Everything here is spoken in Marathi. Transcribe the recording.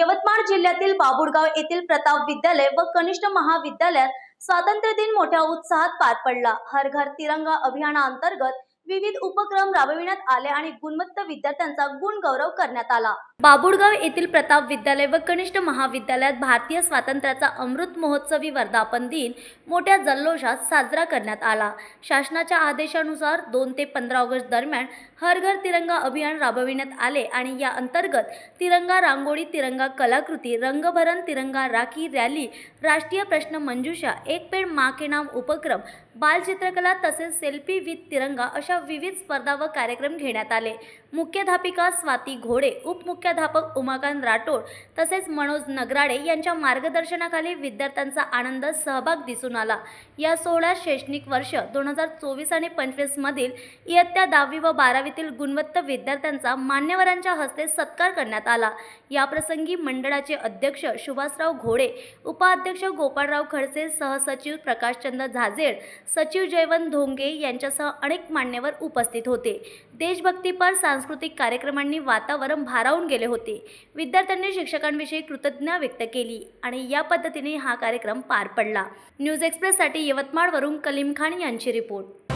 यवतमाळ जिल्ह्यातील बाबुडगाव येथील प्रताप विद्यालय व कनिष्ठ महाविद्यालयात स्वातंत्र्य दिन मोठ्या उत्साहात पार पडला. हर घर तिरंगा अभियानाअंतर्गत विविध उपक्रम राबविण्यात आले आणि गुणवत्त विद्यार्थ्यांचा गुण गौरव करण्यात आला. बाबुळगाव येथील प्रताप विद्यालय व कनिष्ठ महाविद्यालयात भारतीय स्वातंत्र्याचा अमृत महोत्सवी वर्धापन दिन मोठ्या जल्लोषात साजरा करण्यात आला. शासनाच्या आदेशानुसार दोन ते पंधरा ऑगस्ट दरम्यान हर घर तिरंगा अभियान राबविण्यात आले आणि या अंतर्गत तिरंगा रांगोळी तिरंगा कलाकृती रंगभरण तिरंगा राखी रॅली राष्ट्रीय प्रश्न मंजुषा एक पेड माके नाम उपक्रम बालचित्रकला तसेच सेल्फी विथ तिरंगा अशा विविध स्पर्धा व कार्यक्रम घेण्यात आले. मुख्याध्यापिका स्वाती घोडे उपमुख्याध्यापक उमाकांत राठोड तसेच मनोज नगराडे यांच्या मार्गदर्शनाखाली विद्यार्थ्यांचा आनंद सहभाग दिसून आला. या सोहळ्यात शैक्षणिक वर्ष दोन हजार चोवीस आणि पंचवीसमधील इयत्ता दहावी व बारावीतील गुणवत्त विद्यार्थ्यांचा मान्यवरांच्या हस्ते सत्कार करण्यात आला. याप्रसंगी मंडळाचे अध्यक्ष सुभाषराव घोडे उपाध्यक्ष गोपाळराव खडसे सहसचिव प्रकाशचंद्र झाजेड सचिव जयवंत धोंगे यांच्यासह अनेक मान्यवर उपस्थित होते. देशभक्तीपर सांस्कृतिक कार्यक्रमांनी वातावरण भारावून गेले होते. विद्यार्थ्यांनी शिक्षकांविषयी कृतज्ञता व्यक्त केली आणि या पद्धतीने हा कार्यक्रम पार पडला. न्यूज एक्सप्रेससाठी यवतमाळवरून कलीम खान यांची रिपोर्ट.